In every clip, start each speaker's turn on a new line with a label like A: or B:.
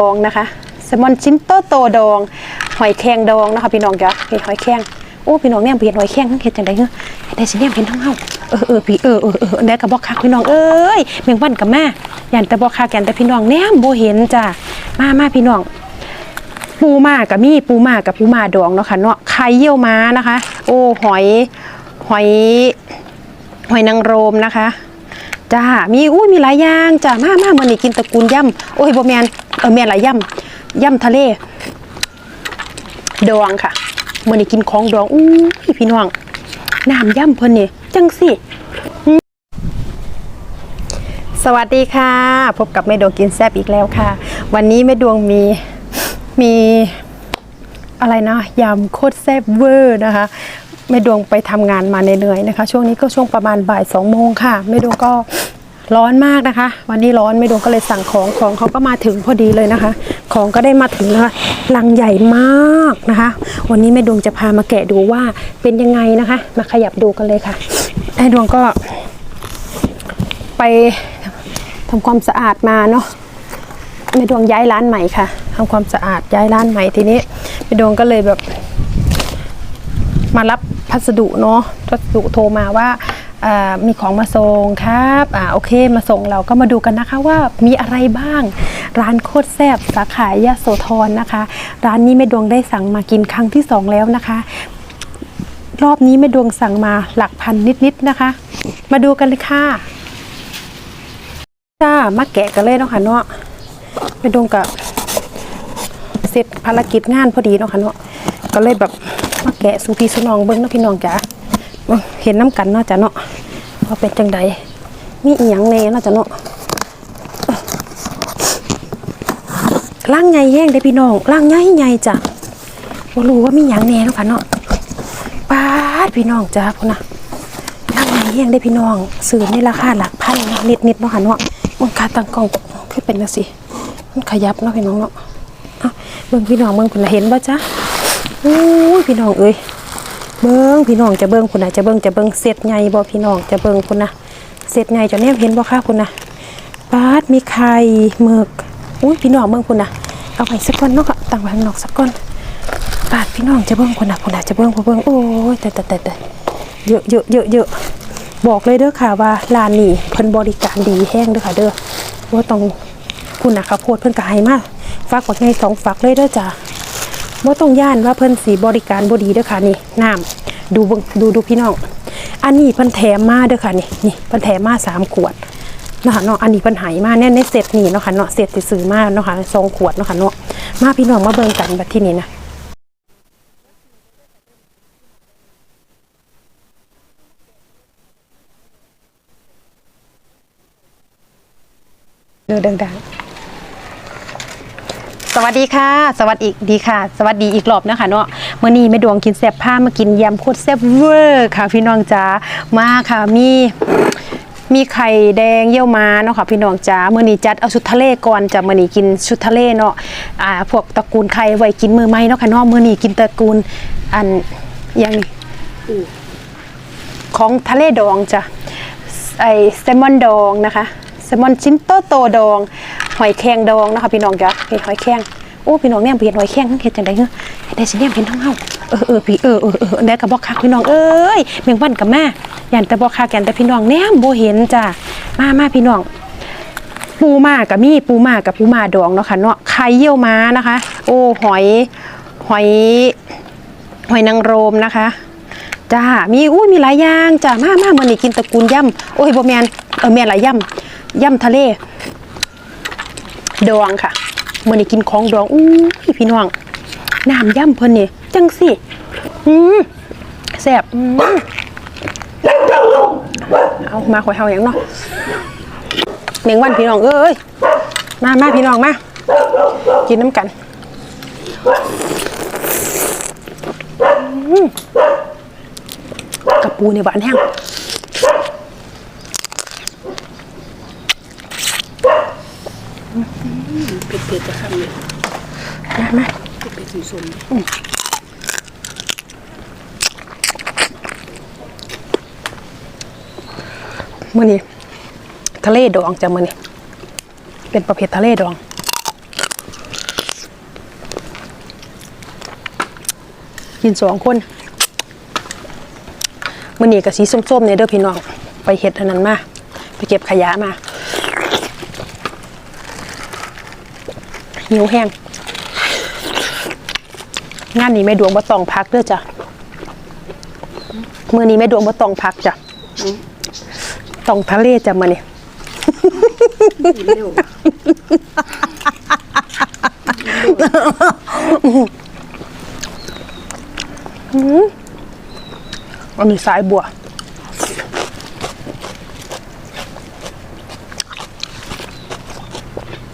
A: ดองนะคะแซลมอนชิ้นโตโตดอง หอยแครงดองนะคะพี่น้องจ้ะนี่หอยแครงโอ้พี่น้องเนี่ยเห็นหอยแครงเห็นจังไดเฮ้ยได้สิเนี่ยเห็นทั้งเฮาเออเออพี่เออเออเออแน่กับบอกคักพี่น้องเอ้ยเมียงวันกับแม่ยันแต่บอกคักยันแต่พี่น้องแนมบ่เห็นจ้ะมามาพี่น้อง ปูมากับมีปูมากับปูมาดองเนาะค่ะเนาะไข่เยี่ยวม้านะคะ โอ้หอยหอยหอยนางรมนะคะ จ้า มีอุ้ยมีหลายอย่างจ้ามามามื่อนี้กินตระกูลย่ำโอ้ยบ่แมนเออแมนหลายย่ำย่ำทะเล ดองค่ะมื่อนี้กินของดองอุ้ยพี่น้องน้ำย่ำเพิ่นนี่จังสิสวัสดีค่ะ พบกับแม่ดวงกินแซบอีกแล้วค่ะ วันนี้แม่ดวงมีมีอะไรนะยำโคตรแซ่บเวอร์นะคะ แม่ดวงไปทำงานมาเหนื่อยๆนะคะ ช่วงนี้ก็ช่วงประมาณบ่ายสองโมงค่ะแม่ดวงก็ร้อนมากนะคะ วันนี้ร้อนแม่ดวงก็เลยสั่งของของเขาก็มาถึงพอดีเลยนะคะ ของก็ได้มาถึงนะคะลังใหญ่มากนะคะ วันนี้แม่ดวงจะพามาแกะดูว่าเป็นยังไงนะคะ มาขยับดูกันเลยค่ะแม่ดวงก็ ไปทำความสะอาดมาเนาะแม่ดวงย้ายร้านใหม่ค่ะทำความสะอาดย้ายร้านใหม่ทีนี้แม่ดวงก็เลยแบบ มารับ พัสดุเนาะพัสดุโทรมาว่ามีของมาส่งครับอ่าโอเคมาส่งเราก็มาดูกันนะคะว่ามีอะไรบ้าง ร้านโคตรแซ่บสาขายะโสธรนะคะ ร้านนี้แม่ดวงได้สั่งมากินครั้งที่สองแล้วนะคะ รอบนี้แม่ดวงสั่งมาหลักพันนิดๆนะคะ มาดูกันเลยค่ะจ้ามาแกะกันเลยเนาะค่ะเนาะไปดวงกับเสร็จภารกิจงานพอดีเนาะค่ะเนาะก็เลยแบบ มาแกะสูพี่สุน้องเบิ้งนะพี่น้องจ๋าเบิ่งเห็นน้ำกันเนาะจ้ะเนาะว่าเป็นจังใดมีอีหยังแน่เนาะจ้ะเนาะร่างใหญ่แห้งได้พี่น้องร่างใหญ่ใหญ่จ้ะบ่ารู้ว่ามีหยังแน่เนาะค่ะเนาะป้าดพี่น้องจ้าพุ่นนะร่างใหญ่แห้งได้พี่น้องซื้อในราคาหลักพันเนาะนิดๆเนาะค่ะเนาะมันคาตั้งกองคือเป็นจังซี่มันขยับเนาะพี่น้องเนาะเบิ่งพี่น้องเบิ่งคุณเห็นบ่จ๊ะ อ้ยพี่น้องเอ้ยเบิ่งพี่น้องจะเบิ่งคุณนะจะเบิ่งจะเบิ่งเศษใหญ่บ่พี่น้องจะเบิ่งคุณนะเศษใหญ่จะแนมเห็นบ่ค่ะคุณนะปาดมีไข่หมึกอุ้ยพี่น้องเบิ่งคุณนะเอาไว้สักก้อนเนาะค่ะตั้งไว้ข้างนอกสักก้อนปาดพี่น้องจะเบิ่งคุณนะคุณนะจะเบิ่งเบิ่งโอ้ยแต่แต่แต่เยอะเยอะเยอะเยอะบอกเลยเด้อค่ะว่าร้านนี้เพิ่นบริการดีแห้งเด้อค่ะเด้อว่าต้องคุณนะข้าวโพดเพิ่นก็ให้มาฝากกดในสองฝักเลยเด้อจ้ะบ่ต้องย่านว่าเพิ่นสีบริการบดีเด้อค่ะนี่น้ำดูดูดูพี่น้องอันนี้เพิ่นแถมมาเด้อค่ะนี่นี่เพิ่นแถมมาสามขวดเนาะค่ะเนาะอันนี้เพิ่นให้มาแน่ในเซตนี้เนาะค่ะเนาะเซตที่ซื้อมาเนาะค่ะสองขวดเนาะค่ะเนาะมาพี่น้องมาเบิ่งกันบัดที่นี้นะเด้อดังๆ วัสดีค่ะ สวัสดีดีค่ะ สวัสดีอีกรอบนะคะเนาะเมื่อนี้แม่ดวงกินแซ่บผ้ามากินยำโคตรแซ่บเวอร์ค่ะ พี่น้องจ๋ามาค่ะมีมีไข่แดงเยี่ยวม้าเนาะค่ะพี่น้องจ๋าเมื่อนี้จัดเอาชุดทะเลก่อนจ้ะเมื่อนี้กินชุดทะเลเนาะอ่าพวกตระกูลไข่ไว้กินมือไหมเนาะค่ะเนาะเมื่อนี้กินตระกูลอันอย่างนี้ของทะเลดองจ้ะไอแซลมอนดองนะคะ ซลมอนชิ้นโตโตดอง หอยแครงดองนะคะพี่น้องจ้ะนี่หอยแครงโอ้พี่น้องเนี่ยเห็นหอยแครงเห็นจังไดเฮ้ยได้สิเนี่ยเห็นทั้งเฮาเออเออพี่เออเออเออแน่กับบอกคักพี่น้องเอ้ยเมียงวันกับแม่ยันแต่บอกคักยันแต่พี่น้องแน่มบ่เห็นจ้ะมามาพี่น้องปูมากับมีปูมากับปูมาดองเนาะค่ะเนาะไข่เยี่ยวม้านะคะ โอ้หอยหอยหอยนางรมนะคะจ้ามีอุ้ยมีหลายอย่างจ้ามามามื่อนี้กินตระกูลย่ำโอ้ยบ่แมนเออแมนหลายย่ำ ย่ำทะเล ดองค่ะเมื่อนี้กินของดองอู้พี่น้องน้ำย่ำเพิ่นนี่จังสิอืมแซ่บอืมเอามาข่อยเฮาอย่างเนาะเมงวันพี่น้องเอ้ยมามาพี่น้องมากินน้ำกันกระปูนี่หวานแห้ง
B: จะข้ามเลย
A: ได้ไห
B: มไปถึงสม
A: มื่อนี้ทะเลดองจากมื่อนี้เป็นประเภททะเลดองกินสองคนเมื่อนี้กับสีส้มๆเนี่ยเด้อพี่น้อง ไปเห็ดอันนั้นมา ไปเก็บขยะมา หิวแห้งงานนี้แม่ดวงบ่ต้องพักเด้อจ้ะมือนี้แม่ดวงบ่ต้องพักจ้ะต้องทะเลจ้ะมื่อนี้
B: เอั
A: นนี้สายบัว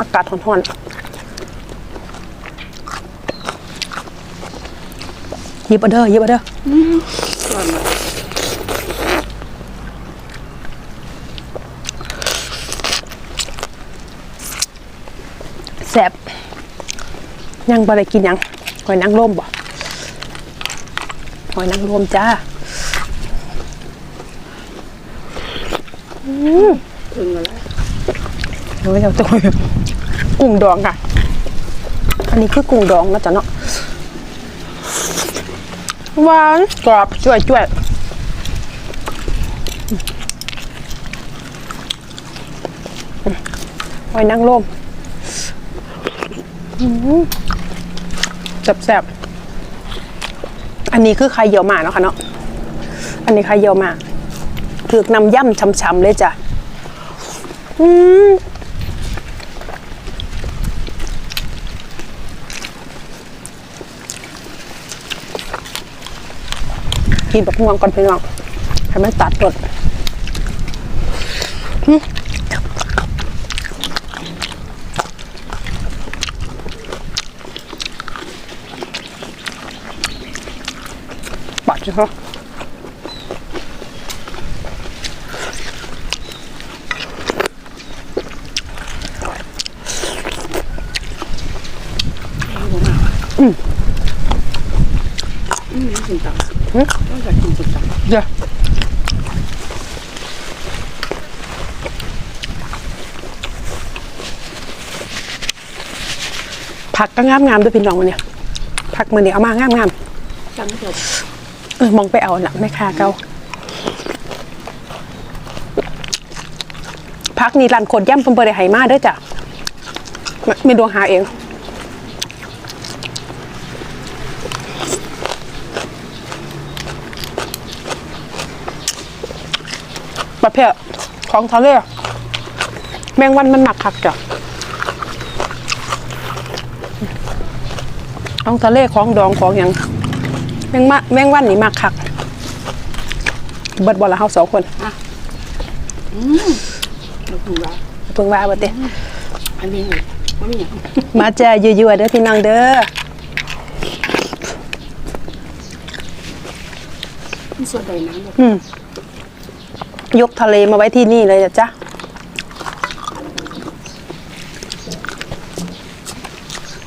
A: อากาศร้อนๆ ยิบเอาเด้อหยิบเอาเด้อ
B: ก่อนมา
A: แสบยังบ่ได้กินยังหอยนางรมบ่หอยนางรมจ้า
B: ถึงแล้ว
A: เดี๋ยวเราจะกุ้งดองค่ะ อันนี้คือกุ้งดองนะจ๊ะเนาะ หวานกรอบจ่วยจ่วยหอยนางรมแซ่บๆอันนี้คือไข่เยี่ยวหมาเนาะค่ะเนาะ อันนี้ไข่เยี่ยวหมาถือกนำย่ำช้ำๆเลยจ้ะ อืม กินแบบง่วงก่อนพี่น้องให้มันตัดรสหึปัดใช่ไหมอืม
B: อืมกินตับต้องจากกินสุดตับ
A: เดี๋ยวผักก็งามงามๆด้วยพี่น้องวันนี้ผักมือนี้เอามางามงาม
B: จังไม่จบ
A: ๆเออมองไปเอาหนักแม่ค้าเก่าพักนี่รันโคดย่ำเพิ่นบ่ได้ให้มาเด้อจ้ะไม่ไม่ดวงหาเอง ประเภ ทของทะเลแมงวันมันหนักคักจ้ะของทะเลของดองของอย่างแมงมะแมงวันนี่มากคัก เบิดบอลละเฮาสองคน
B: เราถูกแล้ว
A: เพิ่งว่าเบิดเด้
B: อันนี้ไงว่ามีอย่าง
A: มาแจ้ยั่วๆเด้อพี่น้องเด้อ
B: มีส่วนใดน้ำแบบ
A: อืม ยกทะเลมาไว้ที่นี่เลยจ้ะ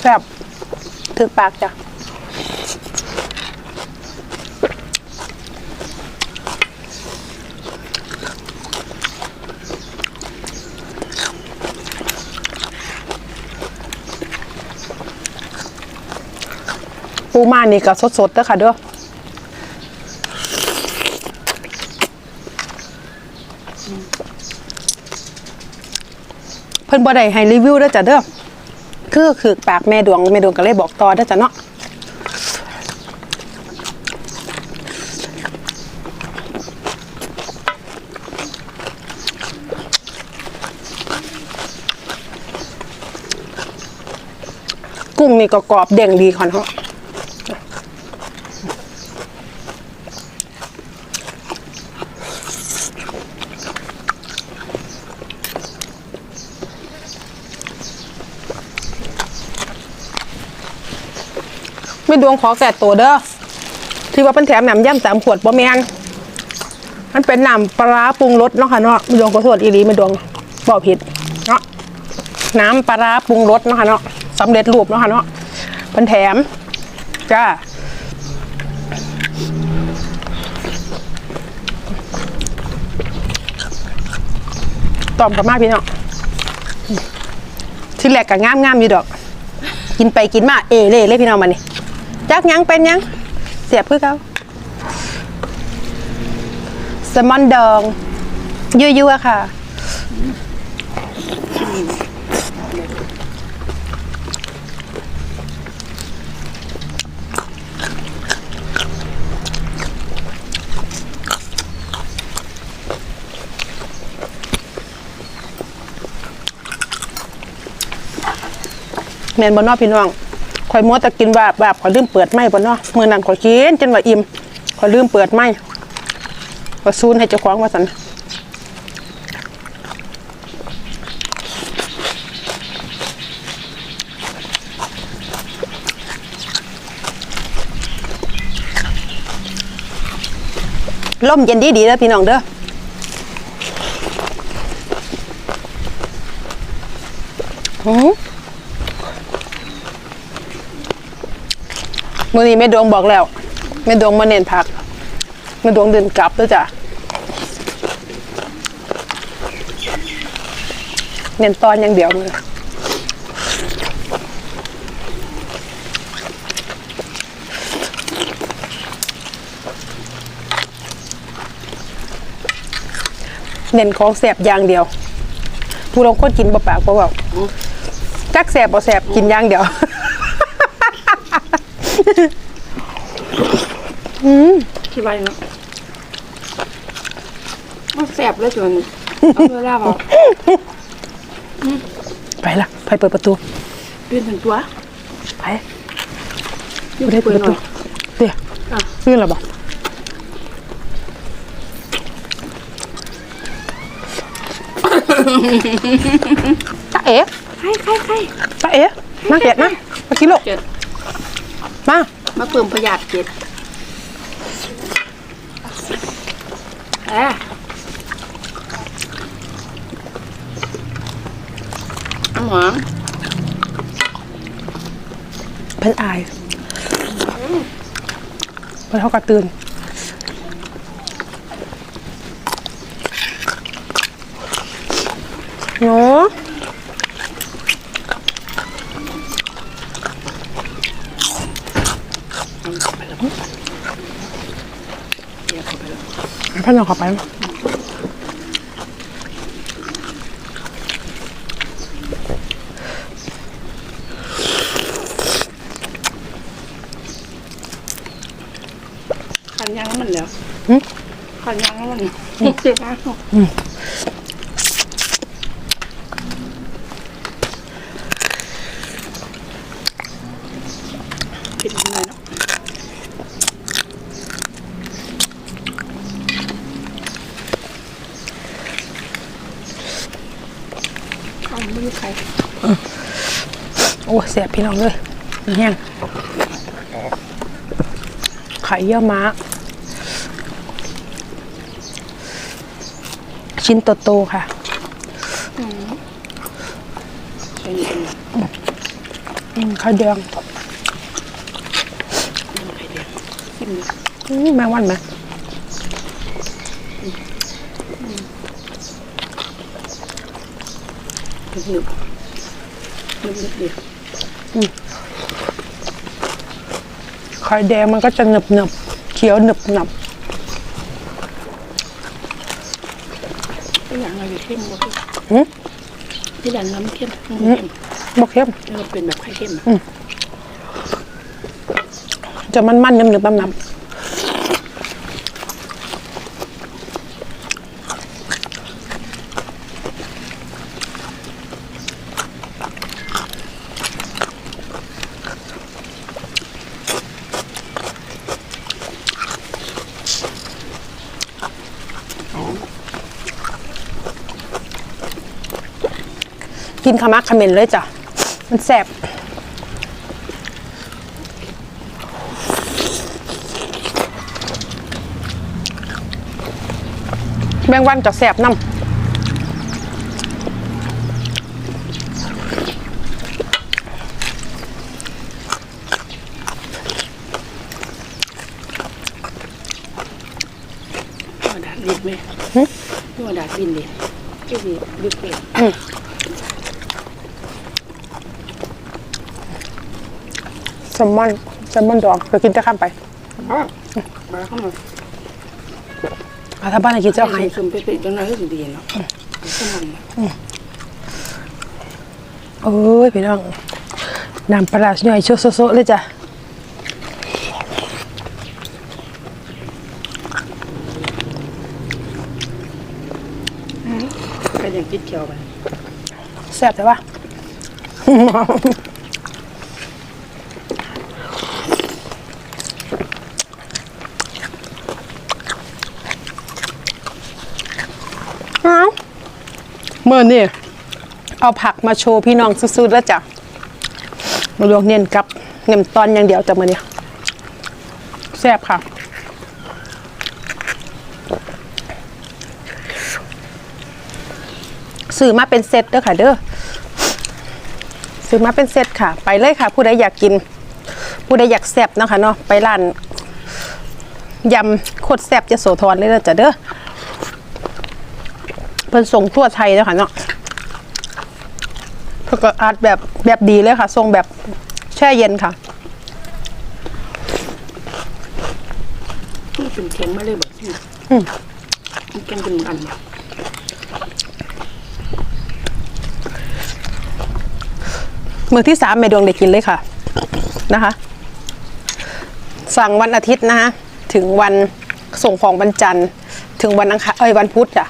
A: แซ่บถึกปากจ้ะปูมานี่ก็สดๆเด้อค่ะเด้อ พิ่นบ่ได้ให้รีวิวเด้อจ้ะเด้อคือคือปากแม่ดวงแม่ดวงก็เลยบอกต่อเด้อจ้ะเนาะกุ้งนี่ก็กรอบเด้งดีค่ะเนาะ ดวงขอแก่ตัวเด้อที่ว่าเป็นแถมหนำย่ำสามขวดบ่แมนมันเป็นหนำปลาปรุงรสเนาะค่ะเนาะไม่ดวงขอโทษอีหลีไม่ดวงบอกผิดเนาะน้ำปลาปรุงรสเนาะค่ะเนาะสำเร็จรูปเนาะค่ะเนาะเป็นแถมจ้าตอมกับมากพี่เนาะที่แรกก็งามงามอยู่ดอก กินไปกินมาเอเล่เลยพี่น้องมานี่ จักหยังเป็นหยังสียบคือเขาแซลมอนดองยั่วๆค่ะแม่นบ่เนอพี่น้อง ข่อยมัวแต่กินบาบแบบข่อยลืมเปิดไม้บ่เนอมื้อนั้นข่อยกินจนว่าอิ่มข่อยลืมเปิดไม้ข่อยซูนให้เจ้าของว่าซั่นลมเย็นดีดีๆเด้อพี่น้องเด้อหือ มื่อนี้แม่ดวงบอกแล้วแม่ดวงมาเน้นพักแม่ดวงเดินกลับแล้วจ้ะเน้นตอนอย่างเดียวมือเน้นของแสบอย่างเดียว ผู้ลงคนกินเบ่ปากบ่เบาจักแสบบ่แสบกินอย่างเดียว
B: คิดว่าอย่างนั้นมันแสบเลยจนเอาเวลาบอก
A: ไปละไปเปิดประตู
B: เปลี่ยนถึงตัว
A: ไป
B: อยู่
A: ไม่ได้
B: เปิ
A: เปิ
B: ด
A: ด
B: ห
A: ประ
B: น่
A: ตู
B: อย
A: เดี๋ยว
B: อะ
A: ยื่นหรอบอกตาเอ๋
B: ใครใครใคร
A: ตาเอ๋มาเก็บมามากินลูก
B: เจ็ด
A: มา
B: มาเพิ่มประหยัดเจ็ดแอะน้ำหอม
A: เพิ่นอายเพิ่นเขากระตื่นหนู
B: เดี๋ยวเข้าไปแล้ว
A: เพิ่นเอาเข้าไป
B: ขันยางแล้วมันแล้ว
A: หึ
B: ขันยางแล้วมันเจ็บมากกินยังไงเนาะเอา ไม่มีใคร
A: โอ้เสียบพี่น้องเลยแห้งไข่เยี่ยม้าชิ้นโตๆค่ะ
B: ใช่นี่เป็น
A: อืมข้าวแดงอืมแมงวันไหม
B: หนึบหนึบหนึบหนึบเดียว
A: ไข่แดงมันก็จะหนึบหนึบๆเคี้ยวหนึบหนับ
B: ตัวอย่างอะไรเข้มบ่
A: หืม
B: ที่ดันน้ำเข้มน้ำเข้ม
A: บ่เข้ม
B: แล้วก็เป็นแบบไข่เข้มอะ
A: จะมันมันๆนึบนึบๆน้ำ กินขมักเขม็นเลยจ้ะ มันแสบแมงวันจะแสบน้
B: ตัวดาดดินไหมตัวดาดดินดิที่ดีดึกเลยำ
A: แซ ลมอนแซลมอนดองเรากินจะข้ามไป
B: อ๋อมาเข้ามา
A: เอาถ้าบ้านไหนกินเจ้าไห้
B: ซุ่มๆเป๊ะๆจังหน่อยก็สิดีเนาะขึ้นมันนะ
A: โอ้ยพี่น้องน้ำปลาร้าย่อยโซะๆเลยจ้ะ
B: ก็ยังคิดเกี่ยวไป
A: แซ่บแต่ว่าเอาเมื่อนี่เอาผักมาโชว์พี่น้องซื้อๆแล้วจ้ะมาลวกเนียนกับเนียนตอนอย่างเดียวจ้ะมื่อนี้แซ่บค่ะซื้อมาเป็นเซตเด้อค่ะเด้อซื้อมาเป็นเซตค่ะ ไปเลยค่ะ ผู้ใดอยากกิน ผู้ใดอยากแซ่บเนาะค่ะเนาะไปร้านยำโคตรแซ่บจะโสธรเลยเด้อจ้ะเด้อ เพิ่นส่งทั่วไทยแล้วค่ะเนาะเพิ่นก็อัดแบบแบบดีเลยค่ะส่งแบบแช่เย็นค่ะ
B: มันเป็นเค็มมาเลยแบบนี้มันเค็มเป็นอัน
A: มือที่สามแม่ดวงได้กินเลยค่ะนะคะ สั่งวันอาทิตย์นะคะถึงวันส่งของวันจันทร์ ถึงวันอังคารเอ้ยวันพุธจ้ะ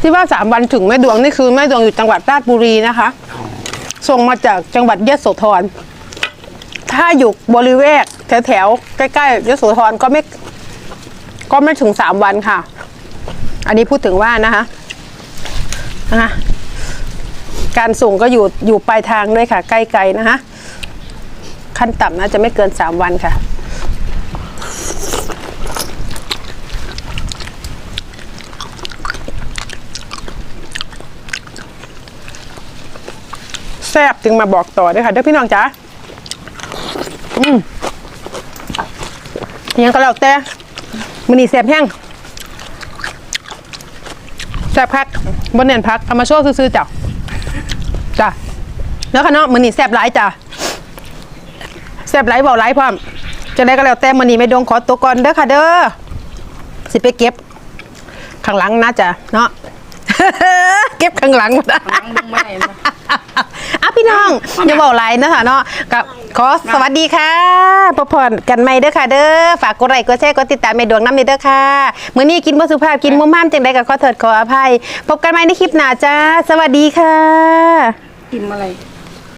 A: ที่ว่าสามวันถึงแม่ดวงนี่คือแม่ดวงอยู่จังหวัดราชบุรีนะคะ ส่งมาจากจังหวัดยะโสธร ถ้าอยู่บริเวณแถวๆใกล้ๆยะโสธรก็ไม่ ก็ไม่ถึงสามวันค่ะ อันนี้พูดถึงว่านะคะนะคะการส่งก็อยู่อยู่ปลายทางด้วยค่ะ ใกล้ๆนะคะ ขั้นต่ำน่าจะไม่เกินสามวันค่ะ ซ่บจึงมาบอกต่อด้วยค่ะเด้อพี่น้องจ๋าอืมยังก็แล้วแต่มันนี่แซ่บแห้งแซ่บพักบนเนียนพักเอามาโชว์ซื้อๆจ้ะจ้ะแล้วค่ะเนาะมันนี่แซ่บหลายจ้ะแซ่บหลายเบาหลายพร้อมจะได้ก็แล้วแต่มันนี่ไม่ดงขอตัวก่อนเด้อค่ะ เด้อสิไปเก็บ ข้างหลังนะจ๊ะเนาะเก็บข้างหลัง
B: ล้างลงมาเลยนะ
A: อะพี่น้องอย่าบอกไรนะคะเนาะกับขอสวัสดีค่ะพบพรกันใหม่เด้อค่ะ เด้อฝากกดไลค์กดแชร์กดติดตามเมดวงน้ำเด้อค่ะมื้อนี้กินบ่สุภาพกินมุมม่ามจังใดก็ขอโทษขออภัย พบกันใหม่ในคลิปหน้าจ้า สวัสดีค่ะ
B: กินอะไร